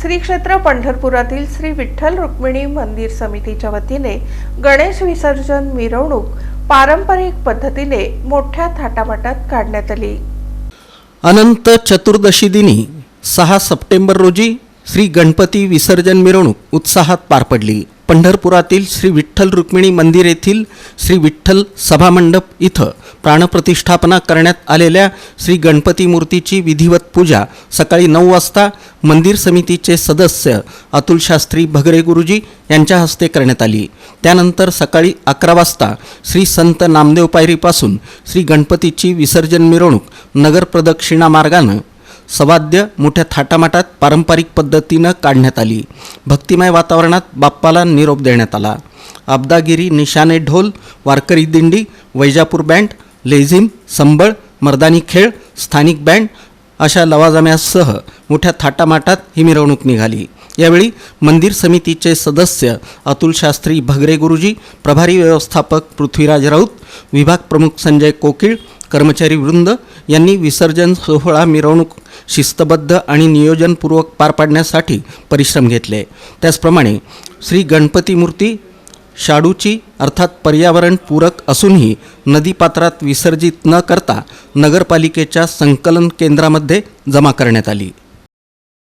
श्री क्षेत्र पंढरपुरातील श्री विठ्ठल रुक्मिणी मंदिर समितीच्या वतीने गणेश विसर्जन मिरवणूक पारंपरिक पद्धतीने मोठ्या थाटामाटात काढण्यात आली. अनंत चतुर्दशी दिनी सहा सप्टेंबर रोजी श्री गणपती विसर्जन मिरवणूक उत्साहात पार पडली. पंढरपुरातील श्री विठ्ठल रुक्मिणी मंदिर येथील श्री विठ्ठल सभामंडप इथं प्राणप्रतिष्ठापना करण्यात आलेल्या श्री गणपती मूर्तीची विधिवत पूजा सकाळी नऊ वाजता मंदिर समितीचे सदस्य अतुल शास्त्री भगरे गुरुजी यांच्या हस्ते करण्यात आली. त्यानंतर सकाळी अकरा वाजता श्री संत नामदेव पायरीपासून श्री गणपतीची विसर्जन मिरवणूक नगर प्रदक्षिणा मार्गानं सवाद्य मोठ्या थाटामाटात पारंपरिक पद्धतीनं काढण्यात आली. भक्तिमय वातावरणात बाप्पाला निरोप देण्यात आला. अब्दागिरी निशाणे ढोल वारकरी दिंडी वैजापूर बँड लेझिम संबळ मर्दानी खेळ स्थानिक बँड अशा लवाजम्यासह मोठ्या थाटामाटात ही मिरवणूक निघाली. यावेळी मंदिर समितीचे सदस्य अतुल शास्त्री भगरे गुरुजी प्रभारी व्यवस्थापक पृथ्वीराज राऊत विभाग प्रमुख संजय कोकिळ कर्मचारी वृंद यांनी विसर्जन सोहळा मिरवणूक शिस्तबद्ध आणि नियोजनपूर्वक पार पाडण्यासाठी परिश्रम घेतले. त्याचप्रमाणे श्री गणपती मूर्ती शाडूची अर्थात पर्यावरणपूरक असूनही नदीपात्रात विसर्जित न करता नगरपालिकेच्या संकलन केंद्रामध्ये जमा करण्यात आली.